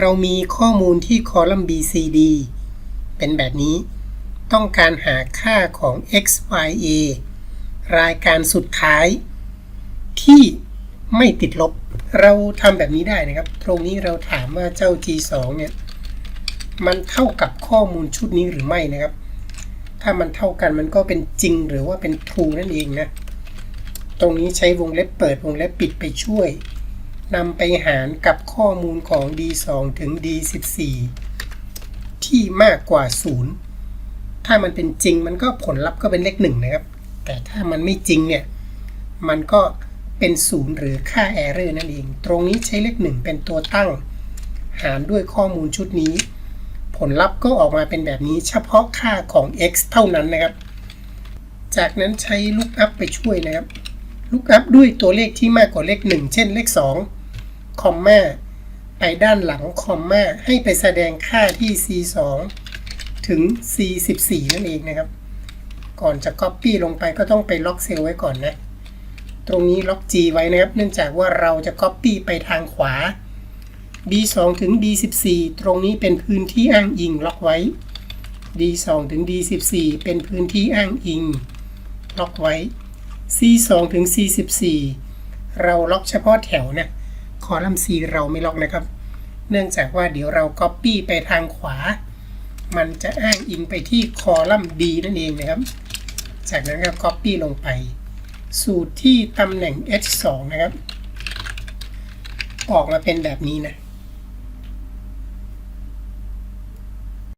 เรามีข้อมูลที่คอลัมน์ BCD เป็นแบบนี้ ต้องการหาค่าของ x y a รายการสุดท้าย ที่ไม่ติดลบ เราทำแบบนี้ได้นะครับ ตรงนี้เราถามว่าเจ้า g2 เนี่ยมันเท่ากับข้อมูลชุดนี้หรือไม่นะครับ ถ้ามันเท่ากันมันก็เป็นจริงหรือว่าเป็น true นั่นเองนะ ตรงนี้ใช้วงเล็บเปิดวงเล็บปิดไปช่วย นำไปหารกับข้อมูลของ d2 ถึง d14 ที่มากกว่า 0 ถ้ามันเป็นจริงมันก็ผลลัพธ์ก็เป็นเลขหนึ่งนะครับ แต่ถ้ามันไม่จริงเนี่ย มันก็เป็นศูนย์หรือค่า error นั่นเอง ตรงนี้ใช้เลขหนึ่งเป็นตัวตั้ง หารด้วยข้อมูลชุดนี้ ผลลัพธ์ก็ออกมาเป็นแบบนี้เฉพาะค่าของ x เท่านั้นนะครับ จากนั้นใช้ lookup ไปช่วยนะครับ lookup ด้วยตัวเลขที่มากกว่าเลข 1 เช่นเลข 2 คอมมาไปด้านหลังคอมมาให้ไปแสดงค่าที่ c2 ถึง c14 นั่นเองนะครับ ก่อนจะ Copy ลงไปก็ต้องไปล็อกเซลล์ไว้ก่อนนะ ตรงนี้ล็อก G ไว้นะครับ เนื่องจากว่าเราจะ Copy ไปทางขวา D2 ถึง D14 ตรงนี้เป็นพื้นที่อ้างอิงล็อกไว้ D2 ถึง D14 เป็นพื้นที่อ้างอิง ล็อกไว้ C2 ถึง C14 เราล็อกเฉพาะแถวนะ ลัมน์ C เราไม่ล็อกนะครับ เนื่องจากว่าเดี๋ยวเรา Copy ไปทางขวา มันจะอ้างอิงไปที่คอลัมน์ D นั่นเองนะครับ จากนั้นก็ Copy ลงไป สูตรที่ตำแหน่ง H2 นะครับ ออกมาเป็นแบบนี้นะ